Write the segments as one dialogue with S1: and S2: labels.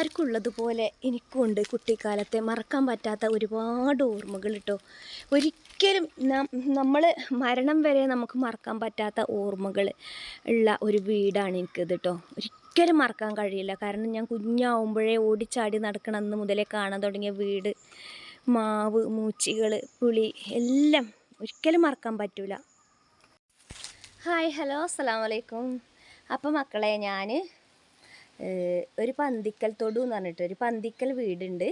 S1: എല്ലാവർക്കും ഉള്ളതുപോലെ എനിക്കുണ്ട് കുട്ടിക്കാലത്തെ മറക്കാൻ പറ്റാത്ത ഒരുപാട് ഓർമ്മകൾ കേട്ടോ ഒരിക്കലും നമ്മൾ മരണം വരെ നമുക്ക് മറക്കാൻ പറ്റാത്ത ഓർമ്മകൾ ഉള്ള ഒരു വീടാണ് എനിക്കത് കേട്ടോ ഒരിക്കലും മറക്കാൻ കഴിയില്ല. കാരണം ഞാൻ കുഞ്ഞാവുമ്പോഴേ ഓടിച്ചാടി നടക്കണം അന്ന് മുതലേ കാണാൻ തുടങ്ങിയ വീട് മാവ് മൂച്ചികൾ പുളി എല്ലാം ഒരിക്കലും മറക്കാൻ പറ്റില്ല ഹായ് ഹലോ അസ്സാം വലൈക്കും അപ്പോൾ മക്കളെ ഞാൻ ഒരു പന്തിക്കൽ തൊടു എന്ന് പറഞ്ഞിട്ട് ഒരു പന്തിക്കൽ വീടുണ്ട്.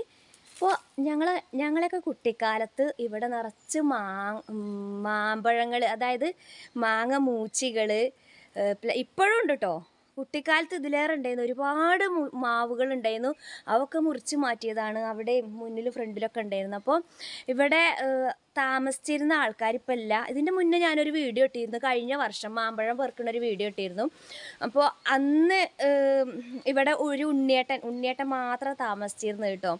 S1: അപ്പോൾ ഞങ്ങൾ ഞങ്ങളൊക്കെ കുട്ടിക്കാലത്ത് ഇവിടെ നിറച്ച് മാ മാമ്പഴങ്ങൾ അതായത് മാങ്ങ മൂച്ചികൾ ഇപ്പോഴും ഉണ്ട് കേട്ടോ കുട്ടിക്കാലത്ത് ഇതിലേറെ ഉണ്ടായിരുന്നു ഒരുപാട് മാവുകൾ ഉണ്ടായിരുന്നു അവക്കെ മുറിച്ച് മാറ്റിയതാണ്. അവിടെ മുന്നിലും ഫ്രണ്ടിലൊക്കെ ഉണ്ടായിരുന്നു. അപ്പോൾ ഇവിടെ താമസിച്ചിരുന്ന ആൾക്കാർ ഇപ്പം ഇല്ല. ഇതിന്റെ മുന്നേ ഞാനൊരു വീഡിയോ ഇട്ടിരുന്നു. കഴിഞ്ഞ വർഷം മാമ്പഴം പെറുക്കുന്ന ഒരു വീഡിയോ ഇട്ടിരുന്നു. അപ്പോൾ അന്ന് ഇവിടെ ഒരു ഉണ്ണിയേട്ടൻ ഉണ്ണിയേട്ടൻ മാത്രം താമസിച്ചിരുന്നു കേട്ടോ.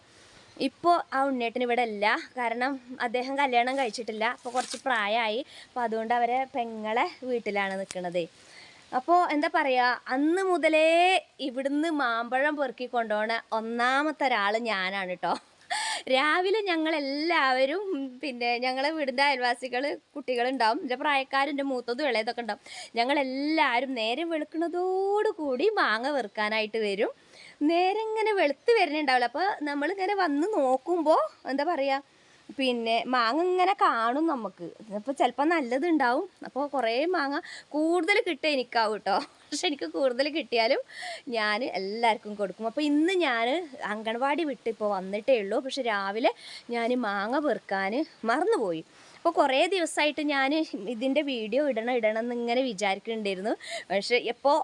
S1: ഇപ്പോൾ ആ ഉണ്ണിയേട്ടൻ ഇവിടെ ഇല്ല. കാരണം അദ്ദേഹം കല്യാണം കഴിച്ചിട്ടില്ല. അപ്പോൾ കുറച്ച് പ്രായമായി. അപ്പോൾ അതുകൊണ്ട് അവരെ പെങ്ങളെ വീട്ടിലാണ് നിൽക്കുന്നത് അപ്പോൾ എന്താ പറയുക അന്ന് മുതലേ ഇവിടുന്ന് മാമ്പഴം പെറുക്കി കൊണ്ടുപോണ ഒന്നാമത്തെ ഒരാൾ ഞാനാണ് കേട്ടോ രാവിലെ ഞങ്ങളെല്ലാവരും പിന്നെ ഞങ്ങളെ വീടിന്റെ അയൽവാസികൾ കുട്ടികളുണ്ടാവും എന്റെ പ്രായക്കാരും എന്റെ മൂത്തതും ഇളയതൊക്കെ ഉണ്ടാവും. ഞങ്ങളെല്ലാവരും നേരം വെളുക്കുന്നതോടുകൂടി മാങ്ങ വെറുക്കാനായിട്ട് വരും. നേരെ ഇങ്ങനെ വെളുത്ത് വരുന്നുണ്ടാവില്ല. അപ്പോൾ നമ്മളിങ്ങനെ വന്ന് നോക്കുമ്പോൾ എന്താ പറയുക പിന്നെ മാങ്ങ ഇങ്ങനെ കാണും നമുക്ക്. അപ്പോൾ ചിലപ്പോൾ നല്ലതുണ്ടാവും. അപ്പോൾ കുറേ മാങ്ങ കൂടുതൽ കിട്ടുക എനിക്കാവും കേട്ടോ പക്ഷെ എനിക്ക് കൂടുതൽ കിട്ടിയാലും ഞാൻ എല്ലാവർക്കും കൊടുക്കും. അപ്പോൾ ഇന്ന് ഞാൻ അങ്കണവാടി വിട്ട് ഇപ്പോൾ വന്നിട്ടേ ഉള്ളൂ. പക്ഷെ രാവിലെ ഞാൻ മാങ്ങ പെറുക്കാൻ മറന്നുപോയി. അപ്പോൾ കുറേ ദിവസമായിട്ട് ഞാൻ ഇതിന്റെ വീഡിയോ ഇടണം ഇടണം എന്നിങ്ങനെ വിചാരിക്കുന്നുണ്ടായിരുന്നു പക്ഷെ ഇപ്പോൾ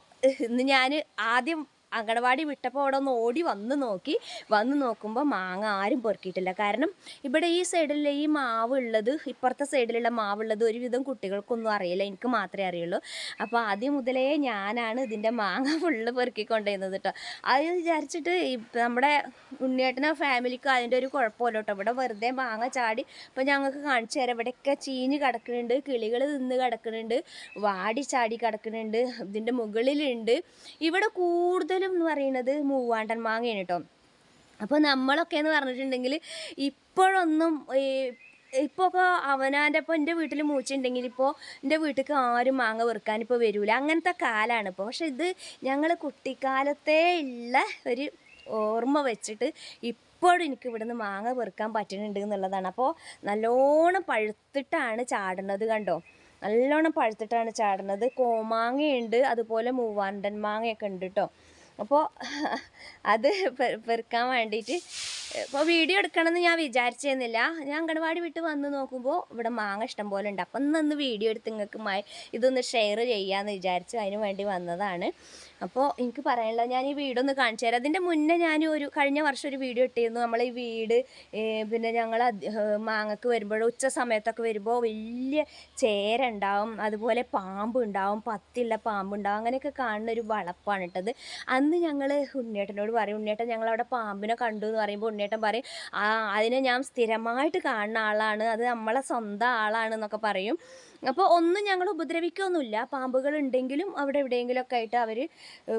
S1: ഇന്ന് ഞാൻ ആദ്യം അങ്കണവാടി വിട്ടപ്പോൾ അവിടെ ഒന്ന് ഓടി വന്ന് നോക്കി. വന്ന് നോക്കുമ്പോൾ മാങ്ങ ആരും പൊറുക്കിയിട്ടില്ല. കാരണം ഇവിടെ ഈ സൈഡിലെ ഈ മാവ് ഉള്ളത് ഇപ്പുറത്തെ സൈഡിലുള്ള മാവ് മാവുള്ളത് ഒരുവിധം കുട്ടികൾക്കൊന്നും അറിയില്ല. എനിക്ക് മാത്രമേ അറിയുള്ളൂ. അപ്പോൾ ആദ്യം മുതലേ ഞാനാണ് ഇതിന്റെ മാങ്ങ ഫുള്ള് പെറുക്കിക്കൊണ്ടിരുന്നത് കേട്ടോ അത് വിചാരിച്ചിട്ട് നമ്മുടെ ഉണ്ണിയേട്ടനോ ഫാമിലിക്കോ അതിന്റെ ഒരു കുഴപ്പമില്ല കേട്ടോ ഇവിടെ വെറുതെ മാങ്ങ ചാടി ഇപ്പോൾ ഞങ്ങൾക്ക് കാണിച്ചു തരാം. ഇവിടെയൊക്കെ ചീഞ്ഞ് കിടക്കുന്നുണ്ട് കിളികൾ തിന്ന് കിടക്കുന്നുണ്ട് വാടി ചാടി കിടക്കുന്നുണ്ട് ഇതിന്റെ മുകളിലുണ്ട്. ഇവിടെ കൂടുതലും എന്ന് പറയുന്നത് മൂവാണ്ടൻ മാങ്ങയാണ് കേട്ടോ അപ്പോൾ നമ്മളൊക്കെ എന്ന് പറഞ്ഞിട്ടുണ്ടെങ്കിൽ ഇപ്പോഴൊന്നും ഈ ഇപ്പോൾ ഒക്കെ അവനാന്റെ ഇപ്പോൾ എന്റെ വീട്ടിൽ മൂച്ചുണ്ടെങ്കിൽ ഇപ്പോൾ എന്റെ വീട്ടിലേക്ക് ആരും മാങ്ങ വെറുക്കാൻ ഇപ്പോൾ വരില്ല അങ്ങനത്തെ കാലമാണ് ഇപ്പോൾ പക്ഷെ ഇത് ഞങ്ങൾ കുട്ടിക്കാലത്തേ ഉള്ള ഒരു ഓർമ്മ വെച്ചിട്ട് ഇപ്പോഴും എനിക്ക് ഇവിടുന്ന് മാങ്ങ പെറുക്കാൻ പറ്റുന്നുണ്ട് എന്നുള്ളതാണ്. അപ്പോൾ നല്ലോണം പഴുത്തിട്ടാണ് ചാടുന്നത് കണ്ടോ? നല്ലോണം പഴുത്തിട്ടാണ് ചാടുന്നത്. കോമാങ്ങയുണ്ട് അതുപോലെ മൂവാണ്ടൻ മാങ്ങയൊക്കെ ഉണ്ട് കേട്ടോ അപ്പോൾ അത് പെറുക്കാൻ വേണ്ടിയിട്ട് ഇപ്പോൾ വീഡിയോ എടുക്കണമെന്ന് ഞാൻ വിചാരിച്ചിരുന്നില്ല. ഞാൻ അങ്കണവാടി വിട്ട് വന്ന് നോക്കുമ്പോൾ ഇവിടെ മാങ്ങ ഇഷ്ടം പോലെ ഉണ്ട്. അപ്പം ഇന്ന് വീഡിയോ എടുത്ത് നിങ്ങൾക്ക് ഇതൊന്ന് ഷെയർ ചെയ്യാമെന്ന് വിചാരിച്ച് അതിന് വേണ്ടി വന്നതാണ്. അപ്പോൾ എനിക്ക് പറയാനുള്ളത് ഞാൻ ഈ വീടൊന്ന് കാണിച്ചു തരാം. അതിന്റെ മുന്നേ ഞാൻ ഒരു കഴിഞ്ഞ വർഷം ഒരു വീഡിയോ ഇട്ടിരുന്നു. നമ്മൾ ഈ വീട് പിന്നെ ഞങ്ങൾ മാങ്ങക്ക് വരുമ്പോൾ ഉച്ച സമയത്തൊക്കെ വരുമ്പോൾ വലിയ ചേര ഉണ്ടാവും. അതുപോലെ പാമ്പ് ഉണ്ടാവും. പത്തിയുള്ള പാമ്പ് അങ്ങനെയൊക്കെ കാണുന്ന ഒരു വളപ്പാണ് ഇട്ടത്. അന്ന് ഞങ്ങൾ ഉണ്ണിയേട്ടനോട് പറയും ഉണ്ണിയേട്ടൻ ഞങ്ങളവിടെ പാമ്പിനെ കണ്ടു എന്ന് പറയുമ്പോൾ പറയും ആ അതിനെ ഞാൻ സ്ഥിരമായിട്ട് കാണുന്ന ആളാണ് അത് നമ്മളെ സ്വന്തം ആളാണ് എന്നൊക്കെ പറയും. അപ്പോൾ ഒന്നും ഞങ്ങൾ ഉപദ്രവിക്കൊന്നുമില്ല. പാമ്പുകൾ ഉണ്ടെങ്കിലും അവിടെ എവിടെയെങ്കിലുമൊക്കെ ആയിട്ട് അവർ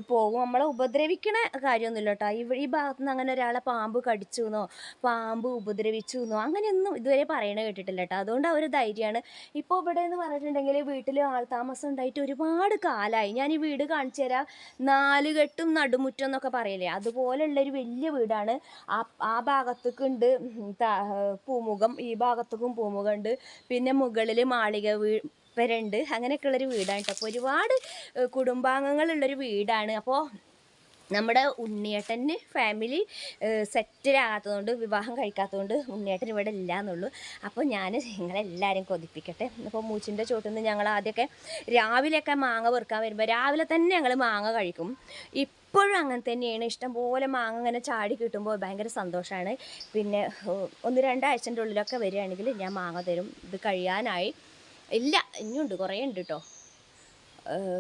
S1: പോകും. നമ്മളെ ഉപദ്രവിക്കണ കാര്യമൊന്നുമില്ല കേട്ടോ. ഈ ഭാഗത്ത് നിന്ന് അങ്ങനെ ഒരാളെ പാമ്പ് കടിച്ചു എന്നോ പാമ്പ് ഉപദ്രവിച്ചു എന്നോ അങ്ങനെയൊന്നും ഇതുവരെ പറയണ കേട്ടിട്ടില്ല കേട്ടോ. അതുകൊണ്ട് അവർ ധൈര്യമാണ്. ഇപ്പോൾ ഇവിടെ എന്ന് പറഞ്ഞിട്ടുണ്ടെങ്കിൽ വീട്ടിൽ ആൾതാമസം ഉണ്ടായിട്ട് ഒരുപാട് കാലമായി ഞാൻ ഈ വീട് കാണിച്ചു തരാം. നാലുകെട്ടും നടുമുറ്റം എന്നൊക്കെ പറയില്ലേ? അതുപോലെയുള്ളൊരു വലിയ വീടാണ്. ആ ഭാഗത്തേക്ക് ഉണ്ട് പൂമുഖം. ഈ ഭാഗത്തേക്കും പൂമുഖം ഉണ്ട് പിന്നെ മുകളിൽ മാളിക വീ വരണ്ട്. അങ്ങനെയൊക്കെയുള്ളൊരു വീടാണ് കേട്ടോ അപ്പോൾ ഒരുപാട് കുടുംബാംഗങ്ങളുള്ളൊരു വീടാണ്. അപ്പോൾ നമ്മുടെ ഉണ്ണിയേട്ടന് ഫാമിലി സെറ്റിലാകാത്തതുകൊണ്ട് വിവാഹം കഴിക്കാത്തതുകൊണ്ട് ഉണ്ണിയേട്ടൻ ഇവിടെ ഇല്ല എന്നുള്ളൂ അപ്പോൾ ഞാൻ നിങ്ങളെല്ലാവരും കൊതിപ്പിക്കട്ടെ. അപ്പോൾ മൂച്ചിന്റെ ചോട്ടിൽ നിന്ന് ഞങ്ങൾ ആദ്യമൊക്കെ രാവിലെയൊക്കെ മാങ്ങ പെറുക്കാൻ വരുമ്പോൾ രാവിലെ തന്നെ ഞങ്ങൾ മാങ്ങ കഴിക്കും. ഇപ്പോഴും അങ്ങനെ തന്നെയാണ്. ഇഷ്ടം പോലെ മാങ്ങ അങ്ങനെ ചാടി കിട്ടുമ്പോൾ ഭയങ്കര സന്തോഷമാണ് പിന്നെ ഒന്ന് രണ്ടാഴ്ചന്റെ ഉള്ളിലൊക്കെ വരികയാണെങ്കിൽ ഞാൻ മാങ്ങ തരും. ഇത് കഴിയാനായി. ഇല്ല ഇനിയുണ്ട്. കുറേ ഉണ്ട് കേട്ടോ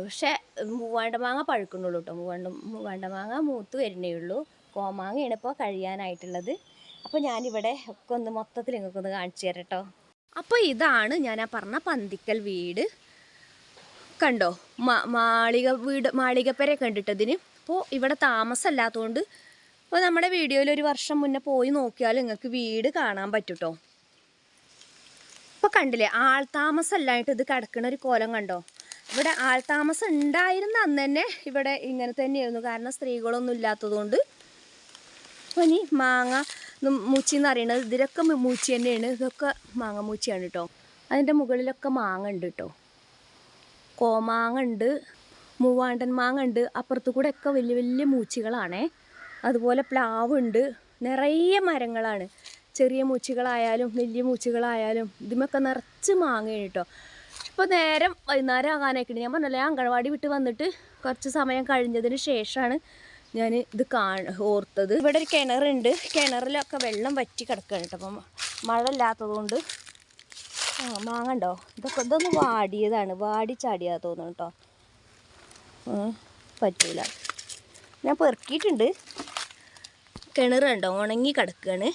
S1: പക്ഷേ മൂവാണ്ട മാങ്ങ പഴുക്കണുള്ളൂ കേട്ടോ മൂവാണ്ട മൂവാണ്ട മാങ്ങ മൂത്ത് വരുന്നേ ഉള്ളൂ. കോമാങ്ങയാണ് ഇപ്പോൾ കഴിയാനായിട്ടുള്ളത്. അപ്പോൾ ഞാനിവിടെ ഒക്കെ ഒന്ന് മൊത്തത്തിൽ നിങ്ങൾക്ക് ഒന്ന് കാണിച്ചു തരാം കേട്ടോ അപ്പോൾ ഇതാണ് ഞാൻ ആ പറഞ്ഞ പന്തിക്കൽ വീട്. കണ്ടോ? മാളിക വീട് മാളികപ്പേരെ കണ്ടിട്ടതിന്. അപ്പോൾ ഇവിടെ താമസമല്ലാത്തതുകൊണ്ട് അപ്പോൾ നമ്മുടെ വീഡിയോയിൽ ഒരു വർഷം മുന്നേ പോയി നോക്കിയാൽ നിങ്ങൾക്ക് വീട് കാണാൻ പറ്റും കേട്ടോ ഇപ്പോൾ കണ്ടില്ലേ? ആൾ താമസമല്ലായിട്ട് ഇത് കിടക്കണ ഒരു കോലം കണ്ടോ? ഇവിടെ ആൾതാമസം ഉണ്ടായിരുന്ന അന്ന് തന്നെ ഇവിടെ ഇങ്ങനെ തന്നെയായിരുന്നു. കാരണം സ്ത്രീകളൊന്നും ഇല്ലാത്തതുകൊണ്ട് ഇനി മാങ്ങ മൂച്ചി എന്ന് പറയുന്നത് ഇതിലൊക്കെ മൂച്ചി തന്നെയാണ്. ഇതൊക്കെ മാങ്ങ മൂച്ചിയാണ് കേട്ടോ അതിന്റെ മുകളിലൊക്കെ മാങ്ങ ഉണ്ട് കേട്ടോ കോമാങ്ങ ഉണ്ട് മൂവാണ്ടൻ മാങ്ങ ഉണ്ട്. അപ്പുറത്ത് കൂടെ ഒക്കെ വലിയ വലിയ മൂച്ചികളാണേ. അതുപോലെ പ്ലാവ് ഉണ്ട്. നിറയെ മരങ്ങളാണ്. ചെറിയ മൂച്ചികളായാലും വലിയ മൂച്ചികളായാലും ഇതിമൊക്കെ നിറച്ച് മാങ്ങയാണ് കേട്ടോ ഇപ്പോൾ നേരം വൈകുന്നേരം ആകാനായിട്ടുണ്ട്. ഞാൻ പറഞ്ഞല്ലേ അങ്കണവാടി വിട്ട് വന്നിട്ട് കുറച്ച് സമയം കഴിഞ്ഞതിന് ശേഷമാണ് ഞാൻ ഇത് കാ ഓർത്തത്. ഇവിടെ ഒരു കിണറുണ്ട്. കിണറിലൊക്കെ വെള്ളം വറ്റി കിടക്കുകയാണ് കേട്ടോ. അപ്പം മഴ ഇല്ലാത്തതുകൊണ്ട് ആ മാങ്ങണ്ടോ ഇതൊക്കെ ഇതൊന്ന് വാടിയതാണ്. വാടി ചാടിയാ തോന്നുന്നു കേട്ടോ. പറ്റൂല. ഞാൻ പെറുക്കിയിട്ടുണ്ട്. കിണർ കണ്ടോ? ഉണങ്ങി കിടക്കുകയാണ്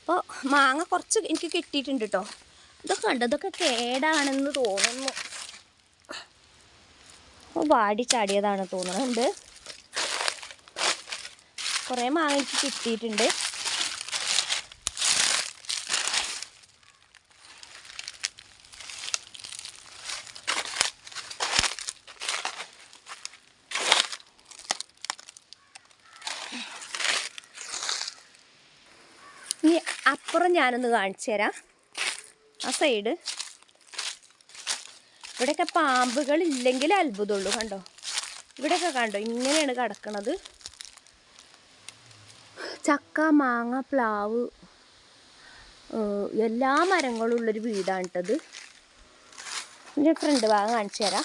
S1: അപ്പോൾ മാങ്ങ കുറച്ച് എനിക്ക് കിട്ടിയിട്ടുണ്ട് കേട്ടോ. ഇതൊക്കെ ഉണ്ട് ഇതൊക്കെ കേടാണെന്ന് തോന്നുന്നു. വാടി ചാടിയതാണ് തോന്നുന്നുണ്ട്. കുറേ മാങ്ങിച്ച് കിട്ടിയിട്ടുണ്ട്. ഇനി അപ്പുറം ഞാനൊന്ന് കാണിച്ചു തരാം ആ സൈഡ്. ഇവിടെയൊക്കെ പാമ്പുകൾ ഇല്ലെങ്കിൽ അത്ഭുതമുള്ളൂ കണ്ടോ? ഇവിടെയൊക്കെ കണ്ടോ? ഇങ്ങനെയാണ് കിടക്കണത്. ചക്ക മാങ്ങ പ്ലാവ് എല്ലാ മരങ്ങളും ഉള്ളൊരു വീടാണ് കേട്ടത് ഇതിന്റെ ഫ്രണ്ട് ഭാഗം കാണിച്ചു തരാം.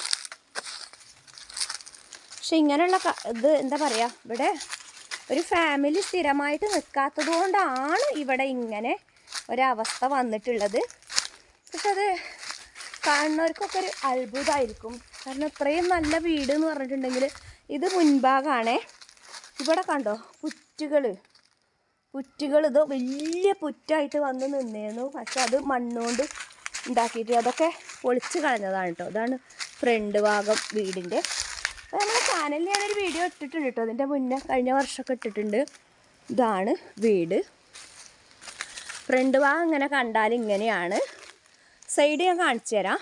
S1: പക്ഷെ ഇങ്ങനെയുള്ള ഇത് എന്താ പറയുക ഇവിടെ ഒരു ഫാമിലി സ്ഥിരമായിട്ട് നിൽക്കാത്തത് കൊണ്ടാണ് ഇവിടെ ഇങ്ങനെ ഒരവസ്ഥ വന്നിട്ടുള്ളത്. പക്ഷെ അത് കാണുന്നവർക്കൊക്കെ ഒരു അത്ഭുതമായിരിക്കും കാരണം ഇത്രയും നല്ല വീട് എന്ന് പറഞ്ഞിട്ടുണ്ടെങ്കിൽ ഇത് മുൻഭാഗമാണേ ഇവിടെ കണ്ടോ? പുറ്റുകൾ പുറ്റുകൾ ഇത് വലിയ പുറ്റായിട്ട് വന്ന് നിന്നേന്നു. പക്ഷെ അത് മണ്ണുകൊണ്ട് ഉണ്ടാക്കിയിട്ട് അതൊക്കെ പൊളിച്ച് കളഞ്ഞതാണ് കേട്ടോ. ഇതാണ് ഫ്രണ്ട് ഭാഗം വീടിന്റെ. അപ്പോൾ നമ്മുടെ ചാനലിൽ ഞാനൊരു വീഡിയോ ഇട്ടിട്ടുണ്ട് കേട്ടോ. അതിന്റെ മുന്നേ കഴിഞ്ഞ വർഷമൊക്കെ ഇട്ടിട്ടുണ്ട്. ഇതാണ് വീട്. ഫ്രണ്ട് ഭാഗം ഇങ്ങനെ കണ്ടാൽ ഇങ്ങനെയാണ്. സൈഡ് ഞാൻ കാണിച്ചു തരാം.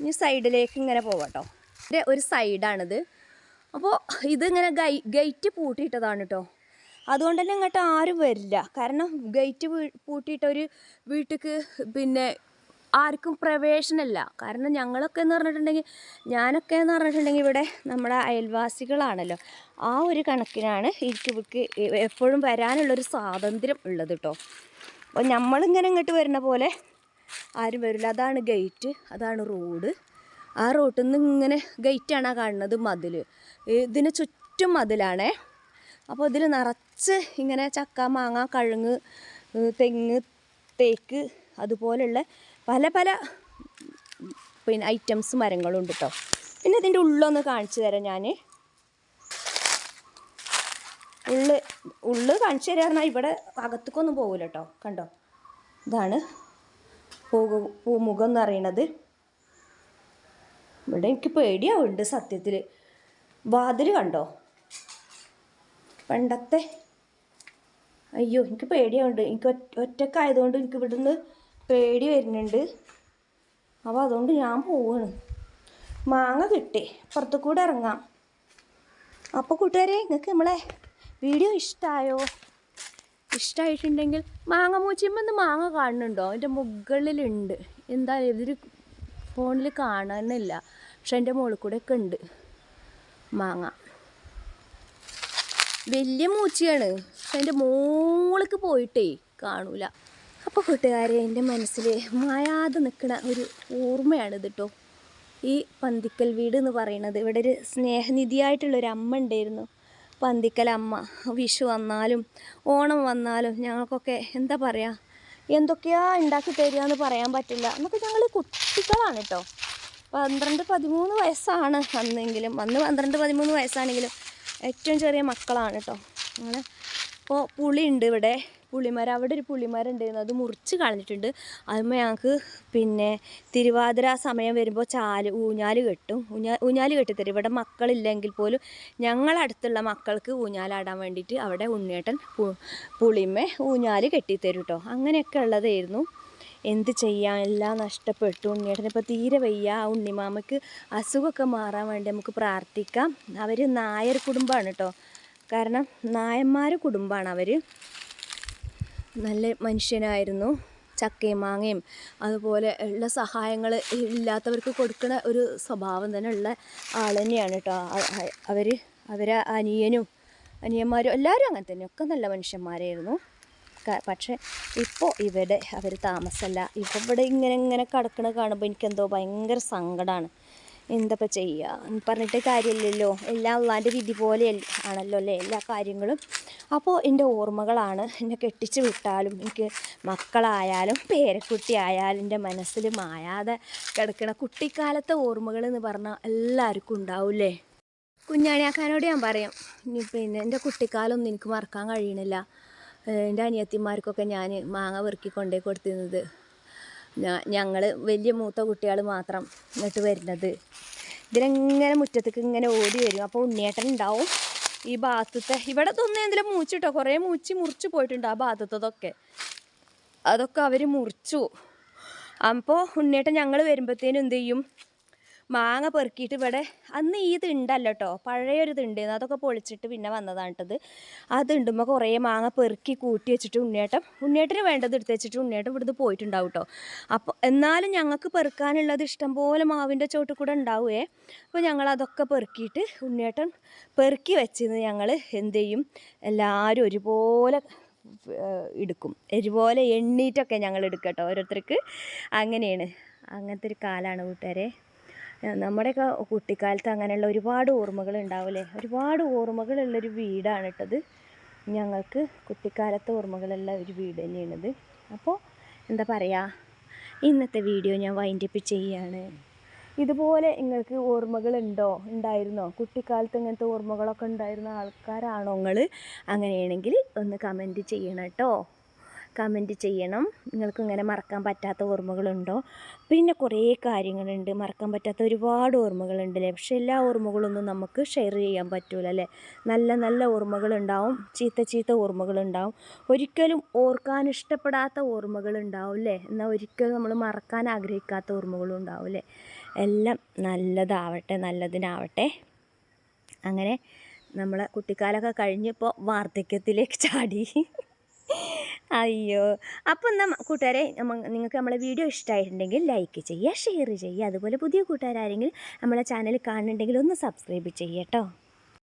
S1: ഇനി സൈഡിലേക്ക് ഇങ്ങനെ പോവാട്ടോ. ഇതിന്റെ ഒരു സൈഡാണിത് അപ്പോൾ ഇതിങ്ങനെ ഗൈ ഗേറ്റ് പൂട്ടിയിട്ടതാണ് കേട്ടോ അതുകൊണ്ട് തന്നെ ഇങ്ങോട്ട് ആരും വരില്ല. കാരണം ഗേറ്റ് പൂട്ടിയിട്ട ഒരു വീട്ടിക്ക് പിന്നെ ആർക്കും പ്രവേശനമില്ല കാരണം ഞങ്ങളൊക്കെ എന്ന് പറഞ്ഞിട്ടുണ്ടെങ്കിൽ ഞാനൊക്കെ എന്ന് പറഞ്ഞിട്ടുണ്ടെങ്കിൽ ഇവിടെ നമ്മുടെ അയൽവാസികളാണല്ലോ. ആ ഒരു കണക്കിനാണ് ഇവർക്ക് എപ്പോഴും വരാനുള്ളൊരു സ്വാതന്ത്ര്യം ഉള്ളത് കേട്ടോ അപ്പോൾ നമ്മളിങ്ങനെ ഇങ്ങോട്ട് വരുന്ന പോലെ ആരും വരില്ല. അതാണ് ഗേറ്റ് അതാണ് റോഡ്. ആ റോട്ടിൽ നിന്ന് ഇങ്ങനെ ഗേറ്റാണ് കാണുന്നത് മതിൽ ഇതിന് ചുറ്റും മതിലാണേ. അപ്പോൾ ഇതിൽ നിറച്ച് ഇങ്ങനെ ചക്ക മാങ്ങ കഴുങ്ങ് തെങ്ങ് തേക്ക് അതുപോലുള്ള പല പല പിന്നെ ഐറ്റംസ് മരങ്ങളുണ്ട് കേട്ടോ പിന്നെ ഇതിന്റെ ഉള്ളൊന്ന് കാണിച്ചു തരാം ഞാൻ ഉള്ള് ഉള്ള് കാണിച്ചു തരാം പറഞ്ഞാൽ ഇവിടെ അകത്തേക്കൊന്നും പോകില്ല കേട്ടോ കണ്ടോ? ഇതാണ് പൂകു പൂമുഖം എന്ന് പറയണത്. ഇവിടെ എനിക്ക് പേടിയാവുന്നുണ്ട് സത്യത്തിൽ വാതിൽ കണ്ടോ? പണ്ടത്തെ. അയ്യോ എനിക്ക് പേടിയാവുന്നുണ്ട് എനിക്ക് ഒറ്റക്കായതുകൊണ്ട് എനിക്ക് ഇവിടുന്ന് പേടി വരുന്നുണ്ട്. അപ്പോൾ അതുകൊണ്ട് ഞാൻ പോവാണ്. മാങ്ങ കിട്ടി. പുറത്തു കൂടെ ഇറങ്ങാം. അപ്പോൾ കൂട്ടുകാരെ നിങ്ങൾക്ക് നമ്മളെ വീഡിയോ ഇഷ്ടമായോ ഇഷ്ടമായിട്ടുണ്ടെങ്കിൽ മാങ്ങ മൂച്ചിമ്മന്ന് മാങ്ങ കാണുന്നുണ്ടോ? അതിന്റെ മുകളിലുണ്ട്. എന്താ ഇതൊരു ഫോണിൽ കാണാനില്ല. പക്ഷെ എന്റെ മുകളിൽ കൂടെ ഒക്കെ ഉണ്ട് മാങ്ങ. വലിയ മൂച്ചയാണ്. പക്ഷെ അതിന്റെ മോളിക്ക് പോയിട്ടേ കാണൂല. അപ്പോൾ കൂട്ടുകാരെ എന്റെ മനസ്സിൽ മായാതെ നിൽക്കുന്ന ഒരു ഓർമ്മയാണിത് കേട്ടോ ഈ പന്തിക്കൽ വീട് എന്ന് പറയുന്നത്. ഇവിടെ ഒരു സ്നേഹനിധിയായിട്ടുള്ളൊരു അമ്മ ഉണ്ടായിരുന്നു. പന്തിക്കൽ അമ്മ വിഷു വന്നാലും ഓണം വന്നാലും ഞങ്ങൾക്കൊക്കെ എന്താ പറയുക എന്തൊക്കെയാ ഉണ്ടാക്കി തരിക എന്ന് പറയാൻ പറ്റില്ല. എന്നൊക്കെ ഞങ്ങൾ കുട്ടികളാണ് കേട്ടോ പന്ത്രണ്ട് പതിമൂന്ന് വയസ്സാണ് അന്നെങ്കിലും അന്ന് പന്ത്രണ്ട് പതിമൂന്ന് വയസ്സാണെങ്കിലും ഏറ്റവും ചെറിയ മക്കളാണ് കേട്ടോ അങ്ങനെ ഇപ്പോൾ പുളിയുണ്ട് ഇവിടെ. പുളിമരം അവിടെ ഒരു പുളിമരം ഉണ്ടായിരുന്നു. അത് മുറിച്ച് കളഞ്ഞിട്ടുണ്ട്. അതുമ്പോൾ ഞങ്ങൾക്ക് പിന്നെ തിരുവാതിര സമയം വരുമ്പോൾ ചാൽ ഊഞ്ഞാൽ കെട്ടും. ഊഞ്ഞാ ഊഞ്ഞാൽ കെട്ടിത്തരും. ഇവിടെ മക്കളില്ലെങ്കിൽ പോലും ഞങ്ങളടുത്തുള്ള മക്കൾക്ക് ഊഞ്ഞാലാടാൻ വേണ്ടിയിട്ട് അവിടെ ഉണ്ണിയേട്ടൻ പുളിമ ഊഞ്ഞാൽ കെട്ടിത്തരും കേട്ടോ അങ്ങനെയൊക്കെ ഉള്ളതായിരുന്നു. എന്ത് ചെയ്യാൻ എല്ലാം നഷ്ടപ്പെട്ടു. ഉണ്ണിയേട്ടന് ഇപ്പോൾ തീരെ വയ്യ. ആ ഉണ്ണിമാമയ്ക്ക് അസുഖമൊക്കെ മാറാൻ വേണ്ടി നമുക്ക് പ്രാർത്ഥിക്കാം. അവർ നായർ കുടുംബമാണ് കേട്ടോ കാരണം നായന്മാർ കുടുംബമാണ് അവർ നല്ല മനുഷ്യനായിരുന്നു. ചക്കയും മാങ്ങയും അതുപോലെ ഉള്ള സഹായങ്ങൾ ഇല്ലാത്തവർക്ക് കൊടുക്കുന്ന ഒരു സ്വഭാവം തന്നെ ഉള്ള ആൾ തന്നെയാണ് കേട്ടോ. അവർ അവരെ അനിയനും അനിയന്മാരും എല്ലാവരും അങ്ങനെ തന്നെ. ഒക്കെ നല്ല മനുഷ്യന്മാരായിരുന്നു. പക്ഷേ ഇപ്പോൾ ഇവിടെ അവർ താമസമല്ല ഇപ്പോൾ ഇവിടെ ഇങ്ങനെ ഇങ്ങനെ കിടക്കണ കാണുമ്പോൾ എനിക്കെന്തോ ഭയങ്കര സങ്കടമാണ് എന്തപ്പോൾ ചെയ്യുക പറഞ്ഞിട്ട് കാര്യമില്ലല്ലോ. എല്ലാം അള്ളാന്റെ വിധി പോലെ ആണല്ലോ അല്ലേ എല്ലാ കാര്യങ്ങളും? അപ്പോൾ എന്റെ ഓർമ്മകളാണ് എന്നെ കെട്ടിച്ച് വിട്ടാലും എനിക്ക് മക്കളായാലും പേരക്കുട്ടി ആയാലും എന്റെ മനസ്സിൽ മായാതെ കിടക്കണ കുട്ടിക്കാലത്തെ ഓർമ്മകൾ എന്ന് പറഞ്ഞാൽ എല്ലാവർക്കും ഉണ്ടാവില്ലേ കുഞ്ഞാണിയാക്കാനോട് ഞാൻ പറയാം പിന്നെ എന്റെ കുട്ടിക്കാലമൊന്നും എനിക്ക് മറക്കാൻ കഴിയണില്ല. എന്റെ അനിയത്തിമാർക്കൊക്കെ ഞാൻ മാങ്ങ പെറുക്കി കൊണ്ടേ കൊടുത്തിരുന്നത്. ഞങ്ങൾ വലിയ മൂത്ത കുട്ടികൾ മാത്രം ഇങ്ങോട്ട് വരുന്നത്. ഇതിലെങ്ങനെ മുറ്റത്തേക്ക് ഇങ്ങനെ ഓടി വരും. അപ്പോൾ ഉണ്ണിയേട്ടൻ ഉണ്ടാവും ഈ ഭാഗത്തത്തെ. ഇവിടെ തൊന്നേന്തിലും മൂച്ചിട്ടോ കുറേ മൂച്ചി മുറിച്ച് പോയിട്ടുണ്ട് ആ ഭാഗത്തതൊക്കെ. അതൊക്കെ അവർ മുറിച്ചു. അപ്പോൾ ഉണ്ണിയേട്ടൻ ഞങ്ങൾ വരുമ്പോഴത്തേനും എന്ത് ചെയ്യും? മാങ്ങ പെറുക്കിയിട്ട് ഇവിടെ അന്ന് ഈ തിണ്ടല്ല കേട്ടോ പഴയൊരു തിണ്ടായിരുന്നു അതൊക്കെ പൊളിച്ചിട്ട് പിന്നെ വന്നതാണ് കേട്ടത് ആ തിണ്ടുമ്പോൾ കുറേ മാങ്ങ പെറുക്കി കൂട്ടി വെച്ചിട്ട് ഉണ്ണിയേട്ടം ഉണ്ണിയേട്ടന് വേണ്ടത് എടുത്ത് വെച്ചിട്ട് ഉണ്ണിയേട്ടൻ ഇവിടുന്ന് പോയിട്ടുണ്ടാവും കേട്ടോ അപ്പോൾ എന്നാലും ഞങ്ങൾക്ക് പെറുക്കാനുള്ളത് ഇഷ്ടംപോലെ മാവിന്റെ ചോട്ടിൽ കൂടെ ഉണ്ടാവുമേ അപ്പോൾ ഞങ്ങൾ അതൊക്കെ പെറുക്കിയിട്ട് ഉണ്ണിയേട്ടൻ പെറുക്കി വെച്ചിരുന്ന്. ഞങ്ങൾ എന്ത് ചെയ്യും? എല്ലാവരും ഒരുപോലെ എടുക്കും. ഒരുപോലെ എണ്ണീറ്റൊക്കെ ഞങ്ങൾ എടുക്കട്ടോ ഓരോരുത്തർക്ക്. അങ്ങനെയാണ്. അങ്ങനത്തെ ഒരു കാലമാണ് കൂട്ടുകാരെ. നമ്മുടെയൊക്കെ കുട്ടിക്കാലത്ത് അങ്ങനെയുള്ള ഒരുപാട് ഓർമ്മകൾ ഉണ്ടാവില്ലേ ഒരുപാട് ഓർമ്മകളുള്ളൊരു വീടാണ് ഇട്ടത് ഞങ്ങൾക്ക് കുട്ടിക്കാലത്തെ ഓർമ്മകളുള്ള ഒരു വീട് തന്നെയാണിത്. അപ്പോൾ എന്താ പറയുക ഇന്നത്തെ വീഡിയോ ഞാൻ വൈൻഡപ്പ് ചെയ്യാണ്. ഇതുപോലെ നിങ്ങൾക്ക് ഓർമ്മകളുണ്ടോ? ഉണ്ടായിരുന്നോ? കുട്ടിക്കാലത്ത് ഇങ്ങനത്തെ ഓർമ്മകളൊക്കെ ഉണ്ടായിരുന്ന ആൾക്കാരാണോ നിങ്ങൾ അങ്ങനെയാണെങ്കിൽ ഒന്ന് കമന്റ് ചെയ്യണം കേട്ടോ. കമന്റ് ചെയ്യണം. നിങ്ങൾക്ക് ഇങ്ങനെ മറക്കാൻ പറ്റാത്ത ഓർമ്മകളുണ്ടോ? പിന്നെ കുറേ കാര്യങ്ങളുണ്ട്. മറക്കാൻ പറ്റാത്ത ഒരുപാട് ഓർമ്മകളുണ്ട് അല്ലേ? പക്ഷെ എല്ലാ ഓർമ്മകളൊന്നും നമുക്ക് ഷെയർ ചെയ്യാൻ പറ്റൂല അല്ലേ? നല്ല നല്ല ഓർമ്മകളുണ്ടാവും. ചീത്ത ചീത്ത ഓർമ്മകളുണ്ടാവും. ഒരിക്കലും ഓർക്കാൻ ഇഷ്ടപ്പെടാത്ത ഓർമ്മകളുണ്ടാവും അല്ലേ? എന്നാൽ ഒരിക്കലും നമ്മൾ മറക്കാൻ ആഗ്രഹിക്കാത്ത ഓർമ്മകളും ഉണ്ടാവും അല്ലേ? എല്ലാം നല്ലതാവട്ടെ നല്ലതിനാവട്ടെ. അങ്ങനെ നമ്മളെ കുട്ടിക്കാലമൊക്കെ കഴിഞ്ഞപ്പോൾ വാർദ്ധക്യത്തിലേക്ക് ചാടി. അയ്യോ. അപ്പോൾ എന്നാൽ കൂട്ടുകാരെ നിങ്ങൾക്ക് നമ്മളെ വീഡിയോ ഇഷ്ടമായിട്ടുണ്ടെങ്കിൽ ലൈക്ക് ചെയ്യുക ഷെയർ ചെയ്യുക. അതുപോലെ പുതിയ കൂട്ടുകാരാരെങ്കിലും നമ്മളെ ചാനൽ കാണുന്നുണ്ടെങ്കിൽ ഒന്ന് സബ്സ്ക്രൈബ് ചെയ്യട്ടോ